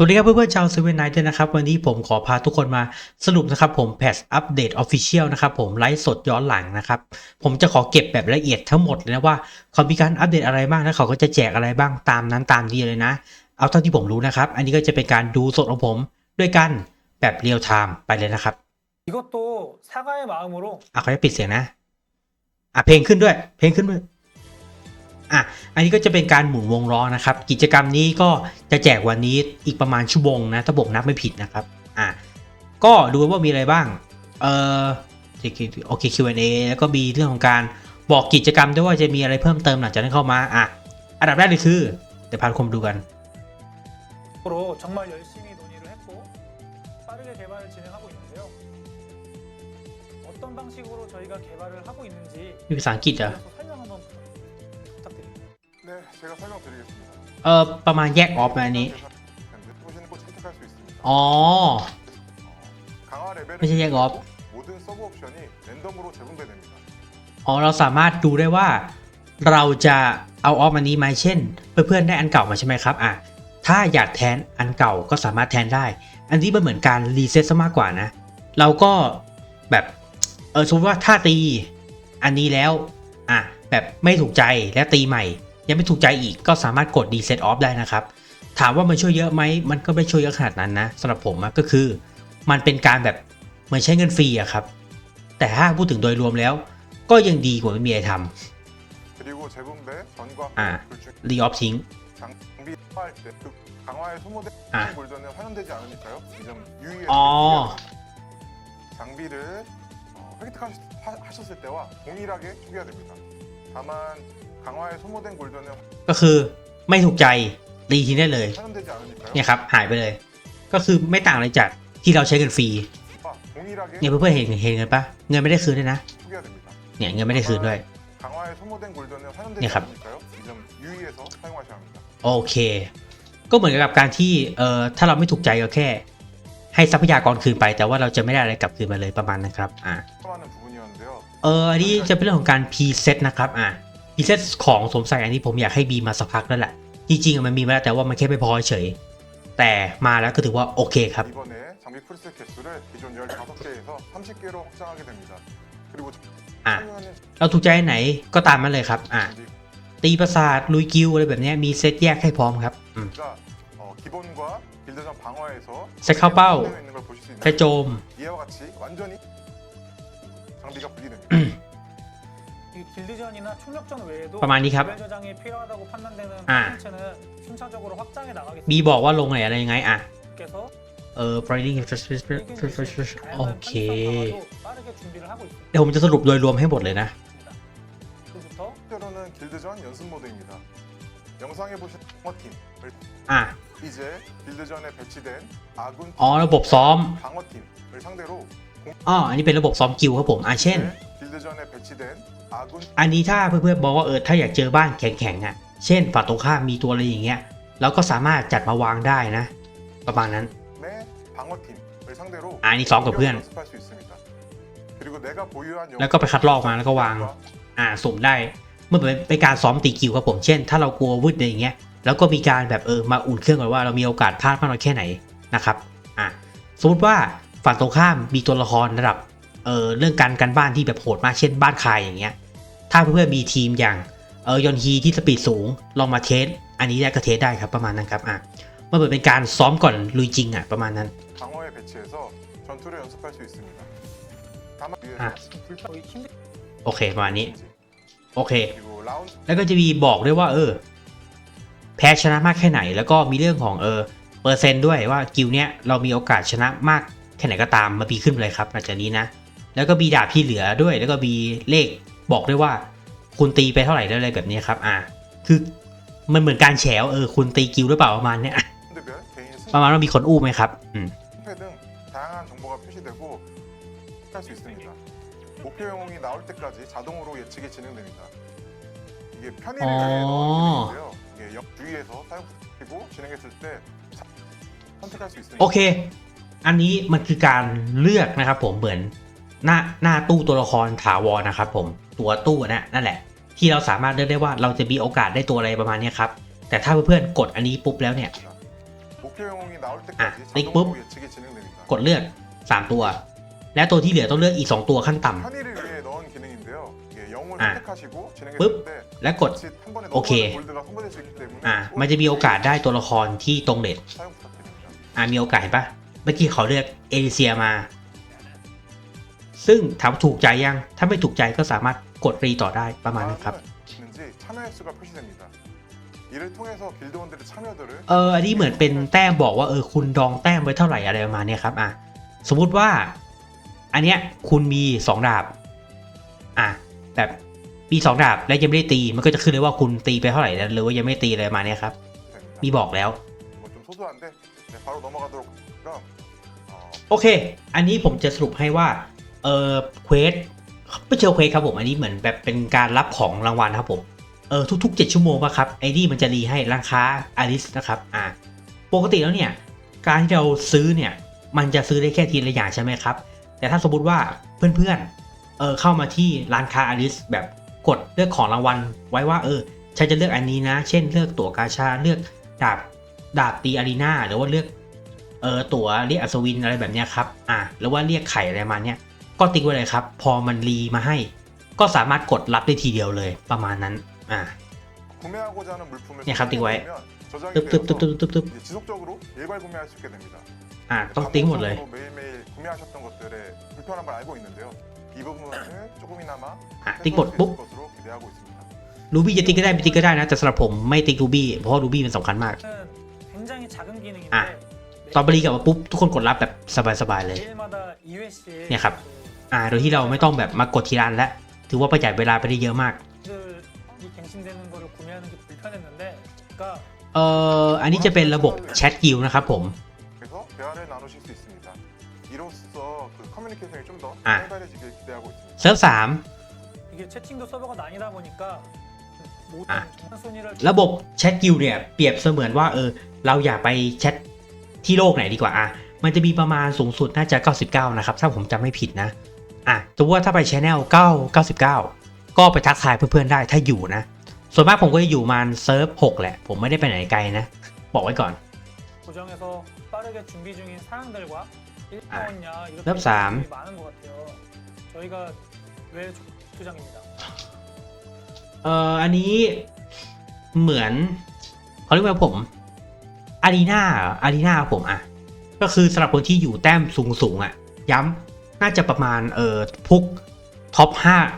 สวัสดีครับเพื่อนๆชาวเซเว่นไนท์นะครับ วันนี้ผมขอพาทุกคนมาสรุปนะครับผมแพทอัปเดตออฟฟิเชียลนะครับผมไลฟ์สดย้อนหลังนะครับ ผมจะขอเก็บแบบละเอียดทั้งหมดเลยนะว่าเขามีการอัปเดตอะไรบ้างและเขาก็จะแจกอะไรบ้างตามนั้นตามนี้เลยนะ เอาเท่าที่ผมรู้นะครับ อันนี้ก็จะเป็นการดูสดของผมด้วยกันแบบเรียลไทม์ไปเลยนะครับอะเขาจะปิดเสียงนะอะเพลงขึ้นด้วยเพลงขึ้นด้วย อะอันนี้ก็จะเป็นการหมุนวงล้อนะครับ กิจกรรมนี้ก็จะแจกวันนี้อีกประมาณชั่วโมงนะถ้าผมนับไม่ผิดนะครับอะก็ดูว่ามีอะไรบ้างเออโอเค Q&A แล้วก็มีเรื่องของการบอกกิจกรรมด้วยว่าจะมีอะไรเพิ่มเติมหลังจากนั้นเข้ามาอะอันดับแรกเลยคือเดี๋ยวพาคมดูกันนี่ภาษาอังกฤษเหรอ 제가 설명드리겠습니다. เออประมาณแยกออฟมาอันนี้ 보시는 거 채택할 수 있습니다. อ๋อ 강화 레벨은 ไม่ใช่แยกออฟ 모든 서브 옵션이 랜덤으로 재분배됩니다. อ๋อเราสามารถดูได้ว่าเราจะเอาออฟอันนี้ไหมเช่น เพื่อนๆได้อันเก่ามาใช่ไหมครับอ่ะถ้าอยากแทนอันเก่าก็สามารถแทนได้ อันนี้มันเหมือนการรีเซ็ตซะมากกว่านะ เราก็แบบเออสมมติว่าถ้าตีอันนี้แล้วอ่ะแบบไม่ถูกใจแล้วตีใหม่ ยังไม่ถูกใจอีกก็สามารถกดรีเซ็ตออฟได้นะครับ ถามว่ามันช่วยเยอะไหมมันก็ไม่ช่วยเยอะขนาดนั้นนะสำหรับผมอะก็คือ มันเป็นการแบบเหมือนใช้เงินฟรีอะครับ แต่ถ้าพูดถึงโดยรวมแล้ว ก็ยังดีกว่าไม่มีอะไรท 그리고 재분배 전과 아. 둘 중 ำรีออฟทิ้ง 장비 할 때 그 강화에 소모된 아. 골드는 활용되지 않으니까요. 이 점 유의해 어. 장비를 어, 획득하셨을 때와 동일하게 초기화 됩니다. 다만 ก็คือไม่ถูกใจรีทิ้งได้เลย เนี่ยครับหายไปเลย ก็คือไม่ต่างอะไรจากที่เราใช้เงินฟรีเนี่ยเพื่อนเห็นเห็นเงินปะเงินไม่ได้คืนด้วยนะเนี่ยเงินไม่ได้คืนด้วยเนี่ยครับโอเค ก็เหมือนกับการที่เอ่อถ้าเราไม่ถูกใจก็แค่ ให้ทรัพยากรคืนไป แต่ว่าเราจะไม่ได้อะไรกลับคืนมาเลยประมาณนะครับอ่าเอออันนี้จะเป็นเรื่องของการพรีเซ็ตนะครับอ่า อีเซตของสมศักอันนี้ผมอยากให้บีมาสักพักนั่นแหละ จริงๆมันมีมาแล้วแต่ว่ามันแค่ไม่พอเฉย แต่มาแล้วก็ถือว่าโอเคครับเราถูกใจไหนก็ตามมันเลยครับ อะตีประสาทลุยกิวอะไรแบบนี้มีเซตแยกให้พร้อมครับเซตเข้าเป้าเซตโจม 이와 같이 완전히 장비가 분리됩니다. 이 길드전이나 총력전 외에도ประมาณนี้ครับ 레벨 저장이 필요하다고 판단되는 아. 콘텐츠는 순차적으로 확장해 มี 나가겠습니다. บอกว่าลงไหนอะไรยังไง อ่ะ 께서 เออ Riding 의견 주실 수 있는 โอ 다양한 เค 편성 강화도 빠르게 준비를 하고 있습니다. เดี๋ยวผมจะสรุปโดยรวมให้หมดเลยนะ 그부터 첫째로는 길드전 연습 모드입니다. 영상에 보신 방어팀을 อ่ะ 이제 길드전에 배치된 아군 อ๋อ ระบบซ้อม 방어팀을 상대로 อ๋ออันนี้เป็นระบบซ้อมกิลครับผม อ่ะ เช่น 길드전에 배치된 아군 을 อันนี้ถ้าเพื่อนๆบอกว่าเออถ้าอยากเจอบ้านแข็งๆอะ เช่นฝั่งตรงข้ามมีตัวอะไรอย่างเงี้ยเราก็สามารถจัดมาวางได้นะ ประมาณนั้นอันนี้ซ้อมกับเพื่อน แล้วก็ไปคัดลอกมาแล้วก็วาง อ่าสุ่มได้ เมื่อเป็นการซ้อมตีคิวครับผม เช่น ถ้าเรากลัววืดอะไรอย่างเงี้ย แล้วก็มีการแบบเออมาอุ่นเครื่องก่อนว่าเรามีโอกาสพลาดมากน้อยแค่ไหนนะครับ อ่าสมมติว่าฝั่งตรงข้ามมีตัวละครระดับ เออเรื่องการกันบ้านที่แบบโหดมากเช่นบ้านคายอย่างเงี้ย ถ้าเพื่อนมีทีมอย่างเออยอนฮีที่สปีดสูงลองมาเทสอันนี้ได้ก็เทสได้ครับประมาณนั้นครับอะมัเหมืนเป็นการซ้อมก่อนลุยจริงอะประมาณนั้นโอเคประมาณนี้ โอเค แล้วก็จะมีบอกด้วยว่าเออ แพ้ชนะมากแค่ไหน แล้วก็มีเรื่องของเออเปอร์เซนต์ด้วยว่ากิลเนี้ยเรามีโอกาสชนะมากแค่ไหนก็ตามมาปีขึ้นเลยครับหลังจากนี้นะ แล้วก็มีดาบที่เหลือด้วย แล้วก็มีเลขบอกด้วยว่า คุณตีไปเท่าไหร่อะไรแบบนี้ครับอ่าคือมันเหมือนการแฉวเออคุณตีกิวหรือเปล่าประมาณเนี้ยประมาณว่ามีคนอู้ไหมครับอืมโอเค อันนี้มันคือการเลือกนะครับผมเหมือน หน้าหน้าตู้ตัวละครถาวรนะครับผมตัวตู้นะนั่นแหละ ที่เราสามารถเลือกได้ว่าเราจะมีโอกาสได้ตัวอะไรประมาณนี้ครับแต่ถ้าเพื่อนๆกดอันนี้ปุ๊บแล้วเนี่ยอะติ๊กปุ๊บกดเลือก 3 ตัว และตัวที่เหลือต้องเลือกอีก 2 ตัวขั้นต่ำอะปุ๊บและกดโอเคอะมันจะมีโอกาสได้ตัวละครที่ตรงเด็ดอะมีโอกาสเห็นปะเมื่อกี้เขาเลือกเอลิเซียมา ซึ่งถามถูกใจยัง ถ้าไม่ถูกใจก็สามารถกดรีต่อได้ประมาณนั้นครับ เออ อันนี้เหมือนเป็นแต้มบอกว่าเออคุณดองแต้มไว้เท่าไหร่อะไรประมาณนี้ครับ อะ สมมุติว่า อันเนี้ยคุณมี 2 ดาบ อะ แบบมี2ดาบและยังไม่ได้ตี มันก็จะขึ้นเลยว่าคุณตีไปเท่าไหร่แล้วหรือว่ายังไม่ตีอะไรมาเนี้ครับ มีบอกแล้ว โอเค อันนี้ผมจะสรุปให้ว่า เออเควสไม่เชิงเควสครับผมอันนี้เหมือนแบบเป็นการรับของรางวัลครับผมเออทุกๆ 7 ชั่วโมงป่ะครับไอ้นี่มันจะรีให้ร้านค้าอาริสนะครับอ่าปกติแล้วเนี่ยการที่เราซื้อเนี่ยมันจะซื้อได้แค่ทีละอย่างใช่ไหมครับ แต่ถ้าสมมติว่าเพื่อนๆเออเข้ามาที่ร้านค้าอาริสแบบกดเลือกของรางวัล ไว้ว่าเออฉันจะเลือกอันนี้นะ เช่นเลือกตั๋วกาชาเลือกดาบดาบตีอารีนาหรือว่าเลือกเออตั๋วเรียกอัศวินอะไรแบบเนี้ยครับอ่าหรือว่าเรียกไข่อะไรมาเนี้ย ก็ติ๊กไว้เลยครับ พอมันรีมาให้ ก็สามารถกดรับได้ทีเดียวเลยประมาณนั้นอ่าเนี่ยครับติ๊กไว้ตึ๊บตึ๊บตึ๊บตึ๊บตึ๊บตึ๊บอ่าต้องติ๊กหมดเลยอะติ๊กหมดปุ๊บรูบี้จะติ๊กก็ได้ไม่ติ๊กก็ได้นะแต่สำหรับผมไม่ติ๊กรูบี้เพราะรูบี้มันสำคัญมากอะตอนบริกลับมาปุ๊บทุกคนกดรับแบบสบายๆเลยเนี่ยครับ อ่า โดยที่เราไม่ต้องแบบมากดทีละอันแล้วถือว่าประหยัดเวลาไปได้เยอะมาก เอ่อ อันนี้จะเป็นระบบแชทกิลนะครับผมอะเซิร์ฟสามระบบแชทกิลเนี่ยเปรียบเสมือนว่าเออเราอยากไปแชทที่โลกไหนดีกว่าอะมันจะมีประมาณสูงสุดน่าจะ 99 นะครับ ถ้าผมจำไม่ผิดนะ่ะสมมติว่าถ้าไปชแนลเก้าเก้าสิบเก้าก็ไปทักทายเพื่อนๆได้ถ้าอยู่นะ ส่วนมากผมก็จะอยู่มาเซิร์ฟหกแหละ ผมไม่ได้ไปไหนไกลนะ บอกไว้ก่อนเริ่มสามเอ่ออันนี้เหมือนเขาเรียกว่าผมอารีนาอารีนาผมอะ ก็คือสำหรับคนที่อยู่แต้มสูงสูงอะ ย้ำ น่าจะประมาณเอ่อพวกท็อป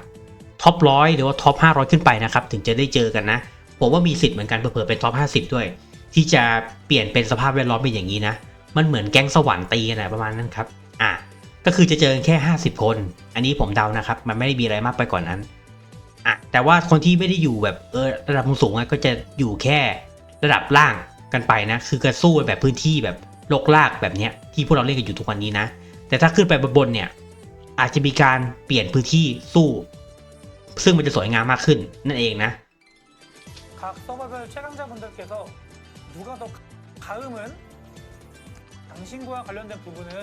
5ท็อปร้อยหรือว่าท็อป500 ขึ้นไปนะครับ ถึงจะได้เจอกันนะ ผมว่ามีสิทธิ์เหมือนกันเผื่อเป็นท็อป50 ด้วย ที่จะเปลี่ยนเป็นสภาพแวดล้อมเป็นอย่างนี้นะ มันเหมือนแก๊งสวรรค์ตีกันนะประมาณนั้นครับอะก็คือจะเจอแค่ 50 คน อันนี้ผมเดานะครับ มันไม่ได้มีอะไรมากไปกว่านนั้นอะแต่ว่าคนที่ไม่ได้อยู่แบบเออระดับสูงๆอะก็จะอยู่แค่ระดับล่างกันไปนะ คือการสู้แบบพื้นที่แบบโลกลากแบบเนี้ยที่พวกเราเล่นกันอยู่ทุกวันนี้นะ แต่ถ้าขึ้นไปบนเนี่ย อาจจะมีการเปลี่ยนพื้นที่สู้ ซึ่งมันจะสวยงามมากขึ้นนั่นเองนะ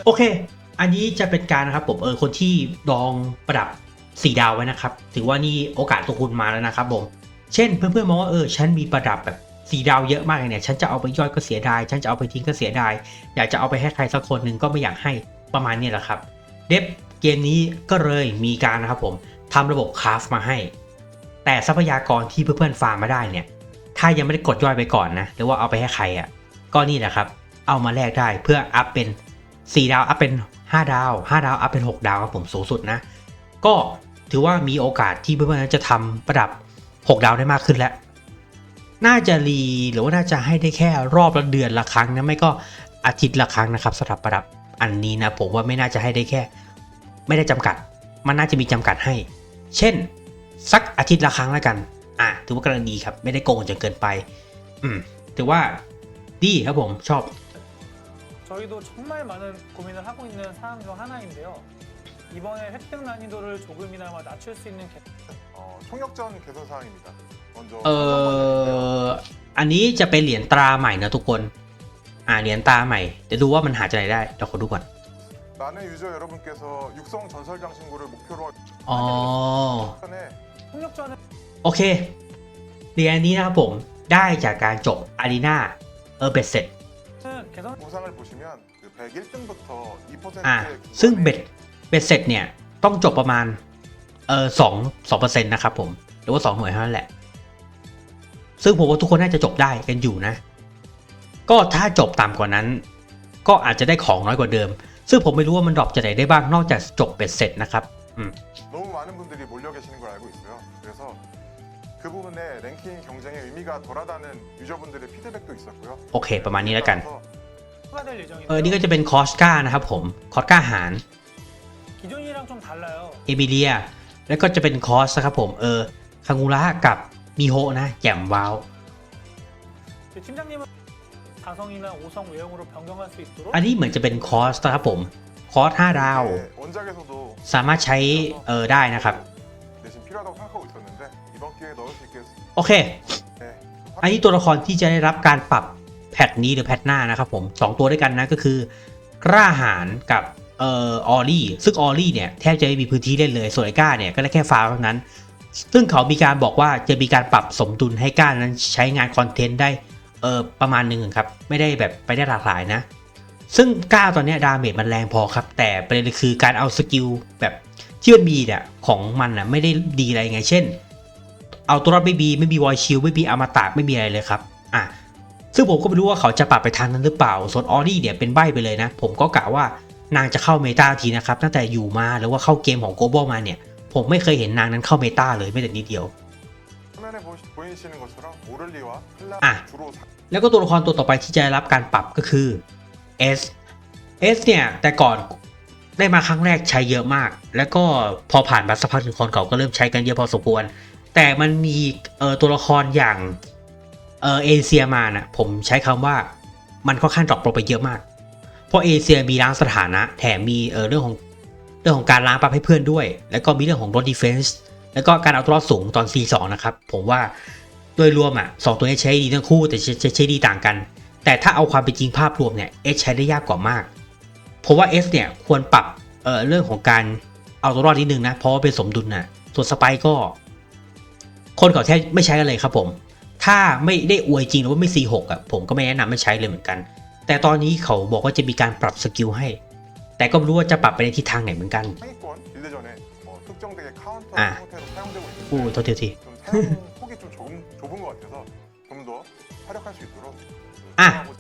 โอเค อันนี้จะเป็นการนะครับผมเออคนที่ดองประดับสีดาวไว้นะครับ ถือว่านี่โอกาสตัวคุณมาแล้วนะครับผมเช่นเพื่อนๆมองว่าเออฉันมีประดับแบบสีดาวเยอะมากเนี่ย ฉันจะเอาไปย่อยก็เสียดาย ฉันจะเอาไปทิ้งก็เสียดาย อยากจะเอาไปให้ใครสักคนหนึ่งก็ไม่อยากให้ ประมาณนี้แหละครับ เดฟเกมนี้ก็เลยมีการนะครับผมทำระบบคราฟมาให้ แต่ทรัพยากรที่เพื่อนๆฟาร์มมาได้เนี่ย ถ้ายังไม่ได้กดย่อยไปก่อนนะ หรือว่าเอาไปให้ใครอะ ก็นี่แหละครับ เอามาแลกได้เพื่ออัพเป็น 4 ดาวอัพเป็น 5 ดาว 5 ดาวอัพเป็น 6 ดาวครับผมสูงสุดนะ ก็ถือว่ามีโอกาสที่เพื่อนๆนั้นจะทำประดับ 6 ดาวได้มากขึ้นแล้วน่าจะรีหรือว่าน่าจะให้ได้แค่รอบละเดือนละครั้งนะไม่ก็อาทิตย์ละครั้งนะครับสำหรับประดับ อันนี้นะผมว่าไม่น่าจะให้ได้แค่ ไม่ได้จำกัด มันน่าจะมีจำกัดให้ เช่น สักอาทิตย์ละครั้งแล้วกัน อ่ะถือว่ากำลังดีครับ ไม่ได้โกงจนเกินไป อืมถือว่าดีครับผมชอบ 저희도 정말 많은 고민을 하고 있는 사항 중 하나인데요. 이번에 획득 난이도를 조금이나마 낮출 수 있는 개- 어, 총력전 개선 사항입니다. 먼저 เอออันนี้จะเป็นเหรียญตราใหม่นะทุกคน อ่าเหรียญตาใหม่จะดูว่ามันหาจากไหนได้เราขอดูก่อนโอเคเหรียญนี้นะครับผมได้จากการจบอารีนาเออเบ็ดเสร็จอ่าซึ่งเบ็ดเบ็ดเสร็จเนี่ยต้องจบประมาณเออสองสองเปอร์เซ็นต์นะครับผมหรือว่าสองหน่วยเท่านั้นแหละ ซึ่งผมว่าทุกคนน่าจะจบได้กันอยู่นะ ก็ถ้าจบต่ำกว่านั้น ก็อาจจะได้ของน้อยกว่าเดิม ซึ่งผมไม่รู้ว่ามันดรอปจะไหนได้บ้างนอกจากจบเบ็ดเสร็จนะครับ อืม 너무 많은 분들이 몰려 계시는 걸 알고 있어요. 그래서 그 부분에 랭킹 경쟁의 의미가 덜하다는 유저분들의 피드백도 있었고요. โอเค ประมาณนี้แล้วกัน 따라서 추가될 예정이고요. เออ นี่ก็จะเป็นคอสกานะครับผม คอสกาหาร 기존이랑 좀 달라요. เอมิเลีย แล้วก็จะเป็นคอสนะครับผม เออ คางูระกับมิโฮะนะ แจ่มว้าว 그 팀장님은 4성이나 5성 외형으로 변경할 수 있도록 อันนี้เหมือนจะเป็นคอสนะครับผม คอส5ดาว 이게 원작에서도 สามารถใช้ เออ ได้นะครับ 대신 필요하다고 생각하고 있었는데 이번 기회에 넣을 수 있게 โอเค 네. อันนี้ตัวละครที่จะได้รับการปรับแพทนี้หรือแพทหน้านะครับผมสองตัวด้วยกันนะก็คือกล้าหารกับเอ่อออรี่ซึ่งออรี่เนี่ยแทบจะไม่มีพื้นที่เล่นเลย ส่วนไอ้ก้าเนี่ยก็ได้แค่ฟาร์มเท่านั้น ซึ่งเขามีการบอกว่าจะมีการปรับสมดุลให้ก้านั้นใช้งานคอนเทนต์ได้ เออประมาณหนึ่งครับ ไม่ได้แบบไปได้หลากหลายนะ ซึ่งก้าตอนนี้ดาเมจมันแรงพอครับ แต่ประเด็นคือการเอาสกิลแบบที่มันมีเนี่ยของมันน่ะไม่ได้ดีอะไรไง เช่น เอาตัวรอดไม่มีไม่มีวอยชิลไม่มีอมตะไม่มีอะไรเลยครับอะซึ่งผมก็ไม่รู้ว่าเขาจะปรับไปทางนั้นหรือเปล่าส่วนออรี่เนี่ยเป็นใบไปเลยนะ ผมก็กะว่านางจะเข้าเมตาทีนะครับตั้งแต่อยู่มาหรือว่าเข้าเกมของโกลบอลมาเนี่ย ผมไม่เคยเห็นนางนั้นเข้าเมตาเลยไม่แต่นิดเดียว 화면에 보시, 보이시는 것처럼 오를리와 헬라 아. 주로 사- แล้วก็ตัวละครตัวต่อไปที่จะได้รับการปรับก็คือ S S เนี่ย แต่ก่อนได้มาครั้งแรกใช้เยอะมาก แล้วก็พอผ่านมาสักพักหนึ่งคนเขาก็เริ่มใช้กันเยอะพอสมควร แต่มันมีเออตัวละครอย่างเออเอเชียมานะผมใช้คำว่ามันค่อนข้างดรอปลงไปเยอะมาก เพราะเอเชียมีล้างสถานะ แถมมีเออเรื่องของเรื่องของการล้างปรับให้เพื่อนด้วย แล้วก็มีเรื่องของรถดีเฟนส์ แล้วก็การเอาตัวรอดสูงตอน C2 นะครับ ผมว่าโดยรวมอะสองตัวนี้ใช้ดีทั้งคู่แต่ใช้ใช้ใช้ดีต่างกัน แต่ถ้าเอาความเป็นจริงภาพรวมเนี่ย S ใช้ได้ยากกว่ามาก เพราะว่า S เนี่ยควรปรับเอ่อเรื่องของการเอาตัวรอดนิดนึงนะ เพราะว่าเป็นสมดุลนะส่วนสไปก็ คนเขาแทบไม่ใช้กันเลยครับผม ถ้าไม่ได้อวยจริงหรือว่าไม่ C6 อะผมก็ไม่แนะนำไม่ใช้เลยเหมือนกัน แต่ตอนนี้เขาบอกว่าจะมีการปรับสกิลให้ แต่ก็ไม่รู้ว่าจะปรับไปในทิศทางไหนเหมือนกัน 아. 형태로 사용되고 อู้ 있는데 โทษที 좀 사용 폭이 좀 좁은, 좁은 것 같아서 좀 더 활약할 수 있도록 아. 사용하고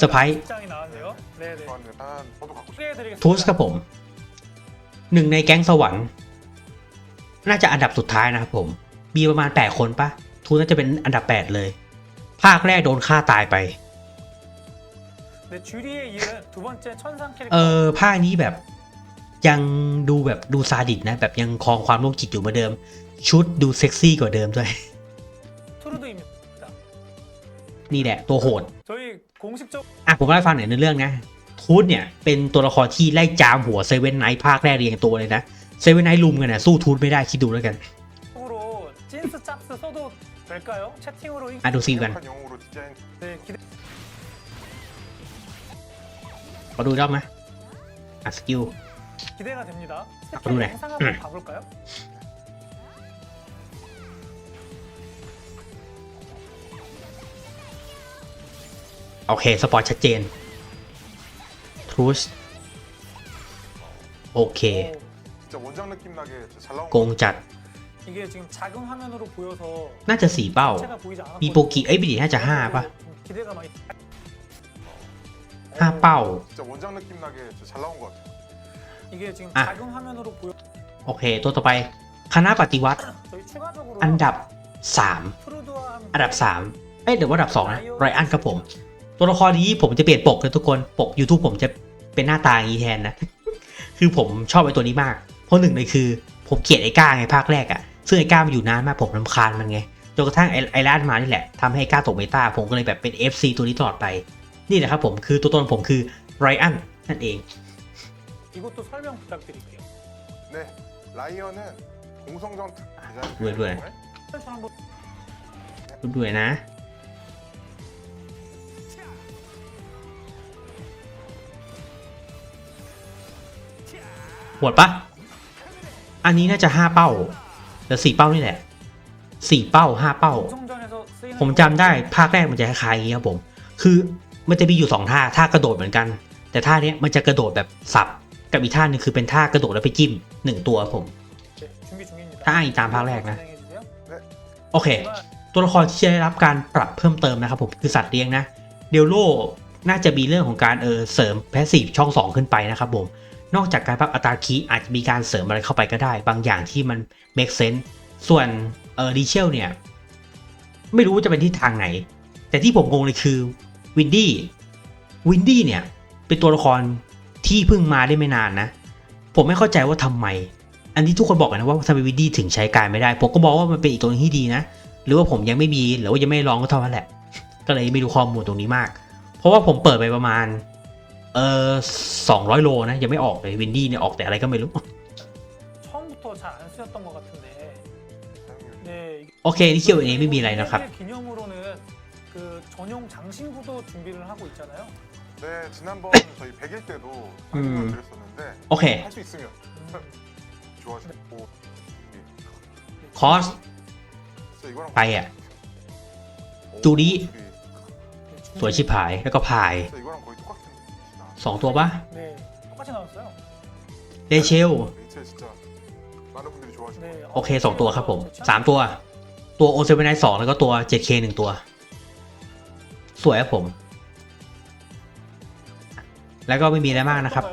스파이. 입장이 나왔네요. 네네. 싶어하는 일단 저도 갖고 싶어요. 소개해드리겠습니다. ทูสครับผมหนึ่งในแก๊งสวรรค์ น่าจะอันดับสุดท้ายนะครับผม มีประมาณ 8 คนปะทูสน่าจะเป็นอันดับ 8 เลย ภาคแรกโดนฆ่าตายไป 네, 주리에 이은 두 번째 천상 เอ 캐릭터 อภาคนี้แบบ ยังดูแบบดูซาดิสนะ แบบยังคลองความโรคจิตอยู่เหมือนเดิม ชุดดูเซ็กซี่กว่าเดิมด้วย นี่แหละ ตัวโหดอะผมเล่าฟังหน่อยในเรื่องนะทูตเนี่ยเป็นตัวละครที่ไล่จามหัวเซเว่นไนท์ภาคแรกเรียงตัวเลยนะเซเว่นไนท์ลุมกันนะสู้ทูตไม่ได้คิดดูแล้วกันอะดูซีกันมาดูรอบไหมอะสกิล 기대가 됩니다. 아, 스킬 그러네. 영상 음. 한번 봐볼까요? โอเค สปอยชัดเจนทูสโอเค 오, 진짜 원작 느낌 나게 진짜 잘 나온 โกงจัด 이게 지금 작은 화면으로 보여서 น่าจะสี่เป้า 자체가 보이지 않았거든요. มีโปกิเอ้ยไม่ดีน่าจะห้าป่ะ 좀 기대가 많이 ห้าเป้า 진짜 원작 느낌 나게 진짜 잘 나온 것 같아요. 이게 지금 아. 작은 화면으로 보여 โอเค ตัวต่อไป คณะปฏิวัติ 저희 추가적으로 อันดับ 3 프루드와 함께 อันดับ 3 เอ้ยเดี๋ยวว่าอันดับ 2 นะไรอันครับผม ตัวละครนี้ผมจะเปลี่ยนปกเลยทุกคนปก YouTube ผมจะเป็นหน้าตาอย่างนี้แทนนะ คือผมชอบไอ้ตัวนี้มาก เพราะหนึ่งเลยคือ ผมเกลียดไอ้ก้าไงภาคแรกอะ่ะ ซึ่งไอ้ก้ามันอยู่นานมากผมรำคาญมันไงจนกระทั่งไอ้ไอ้ร้านมานี่แหละทำให้ไอ้ก้าตกเมตาผมก็เลยแบบเป็น FC ตัวนี้ตลอดไป นี่แหละครับผมคือตัวตนผมคือไรอันนั่นเอง 이것도 설명 부탁드릴게요. 네, 라이언은 공성전 특 디자인 왜, 왜? 영웅을 저 한번 ดูด้วยนะ หวดปะ อันนี้น่าจะห้าเป้าหรือสี่เป้านี่แหละสี่เป้าห้าเป้า 공성전에서 쓰이는 ผมจำได้ภาคแรกมันจะคล้ายๆอย่างนี้ครับผม คือ มันจะมีอยู่สองท่าท่ากระโดดเหมือนกัน แต่ท่าเนี้ยมันจะกระโดดแบบสับ กับอีกท่านึงคือเป็นท่ากระโดดแล้วไปจิ้มหนึ่งตัวผม ถ้าอ้างตามภาคแรกนะ โอเค ตัวละครที่จะได้รับการปรับเพิ่มเติมนะครับผมคือสัตว์เลี้ยงนะ เดลโลน่าจะมีเรื่องของการเออเสริมแพสซีฟช่อง 2 ขึ้นไปนะครับผม นอกจากการปรับอัตราคีอาจจะมีการเสริมอะไรเข้าไปก็ได้ บางอย่างที่มัน make sense ส่วนเออดีเชลเนี่ย ไม่รู้จะเป็นทิศทางไหน แต่ที่ผมงงเลยคือวินดี้วินดี้เนี่ย เป็นตัวละคร ที่เพิ่งมาได้ไม่นานนะ ผมไม่เข้าใจว่าทำไม อันนี้ทุกคนบอกกันนะว่าทำไมวิดีถึงใช้การไม่ได้ ผมก็บอกว่ามันเป็นอีกตัวนึงที่ดีนะ หรือว่าผมยังไม่มีหรือว่ายังไม่ลองก็เท่านั้นแหละ ก็เลยไม่ดูข้อมูลตรงนี้มาก เพราะว่าผมเปิดไปประมาณ เออสองร้อยโลนะยังไม่ออกเลยวินดี้เนี่ยออกแต่อะไรก็ไม่รู้โอเคนี่เคียวเอไม่มีอะไรนะครับ 기념으로는 그 전용 장신구도 준비를 하고 있잖아요. 네, 지난번 저희 100일 때도 음. 말씀을 드렸었는데 โอเค 할 수 있으면 음, 좋아하시고 커스. 진짜 이거랑 ไปอ่ะ 오, 둘이 저기 สวยชิบหายแล้วก็พาย 진짜 이거랑 거의 똑같은 나 สองตัวปะ 네, 똑같이 나왔어요. เดเชล 레이첼 진짜 많은 분들이 좋아하시고 네. โอเคสองตัวครับผมสามตัว ตัวโอเซเว่นไนสองแล้วก็ตัว 7K หนึ่งตัว สวยครับผม แล้วก็ไม่มีอะไรมากนะครับ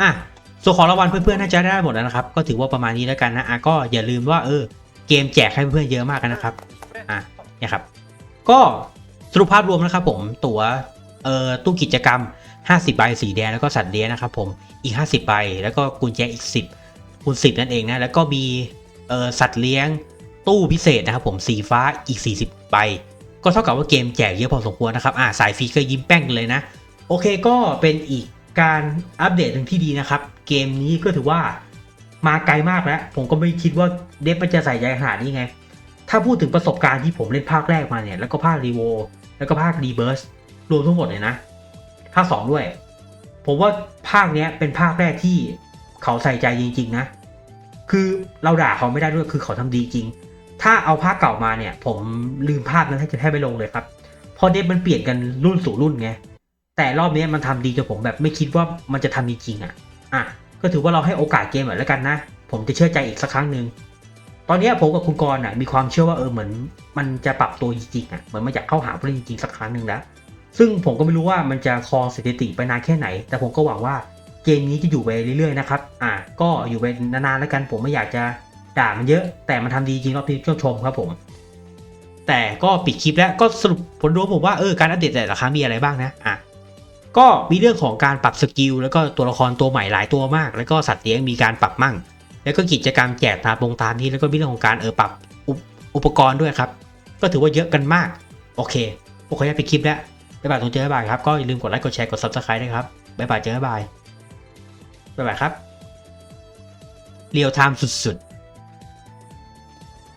อะส่วนของรางวัลเพื่อนๆน่าจะได้หมดแล้วนะครับ ก็ถือว่าประมาณนี้แล้วกันนะอะก็อย่าลืมว่าเออเกมแจกให้เพื่อนๆเยอะมากนนะครับอะเนี่ยครับ ก็สรุปภาพรวมนะครับผมตั๋วเอ่อตู้กิจกรรม 50 ใบสีแดงแล้วก็สัตว์เลี้ยงนะครับผมอีก 50 ใบ แล้วก็กุญแจอีก 10คูณ10 นั่นเองนะ แล้วก็มีเอ่อสัตว์เลี้ยงตู้พิเศษนะครับผมสีฟ้าอีก 40 ใบ ก็เท่ากับว่าเกมแจกเยอะพอสมควรนะครับอ่าสายฟรีก็ยิ้มแป้งเลยนะ โอเคก็เป็นอีกการอัปเดตหนึ่งที่ดีนะครับ เกมนี้ก็ถือว่ามาไกลมากแล้ว ผมก็ไม่คิดว่าเดฟมันจะใส่ใจขนาดนี้ไง ถ้าพูดถึงประสบการณ์ที่ผมเล่นภาคแรกมาเนี่ย แล้วก็ภาครีโวแล้วก็ภาครีเบิร์สรวมทั้งหมดเลยนะ ภาค 2 ด้วย ผมว่าภาคเนี้ยเป็นภาคแรกที่เขาใส่ใจจริง ๆ นะ คือเราด่าเขาไม่ได้ด้วยคือเขาทำดีจริง ถ้าเอาภาคเก่ามาเนี่ย ผมลืมภาคนั้นให้จะแทบไม่ลงเลยครับเพราะเดฟมันเปลี่ยนกันรุ่นสู่รุ่นไง แต่รอบนี้มันทำดีจนผมแบบไม่คิดว่ามันจะทำจริงอะ อะ ก็ถือว่าเราให้โอกาสเกมหน่อยแล้วกันนะ ผมจะเชื่อใจอีกสักครั้งหนึ่ง ตอนนี้ผมกับคุณกรณ์อะมีความเชื่อว่าเออเหมือน มันจะปรับตัวจริงๆอะ เหมือนมันอยากเข้าหาผู้เล่นจริงๆสักครั้งหนึ่งแล้ว ซึ่งผมก็ไม่รู้ว่ามันจะครองสถิติไปนานแค่ไหน แต่ผมก็หวังว่าเกมนี้จะอยู่ไปเรื่อยๆนะครับ อะ ก็อยู่ไปนานๆแล้วกัน ผมไม่อยากจะด่ามันเยอะ แต่มันทำดีจริงรอบนี้ต้องชมครับผมแต่ก็ปิดคลิปแล้วก็สรุปผลรวมผมว่าเออการอัปเดตแต่ละครั้งมีอะไรบ้างนะอะ ก็มีเรื่องของการปรับสกิลแล้วก็ตัวละครตัวใหม่หลายตัวมาก แล้วก็สัตว์เลี้ยงมีการปรับมั่ง แล้วก็กิจกรรมแจกตามวงตามนี้แล้วก็มีเรื่องของการเออปรับอุปอุปกรณ์ด้วยครับ ก็ถือว่าเยอะกันมาก โอเคผมขออนุญาตไปคลิปแล้วบ๊ายบายตรงเจอบ๊ายบายครับก็อย่าลืมกดไลค์กดแชร์กด subscribe ด้วยครับบ๊ายบายเจอบ๊ายบายบ๊ายบายครับเรียวไทม์สุดๆ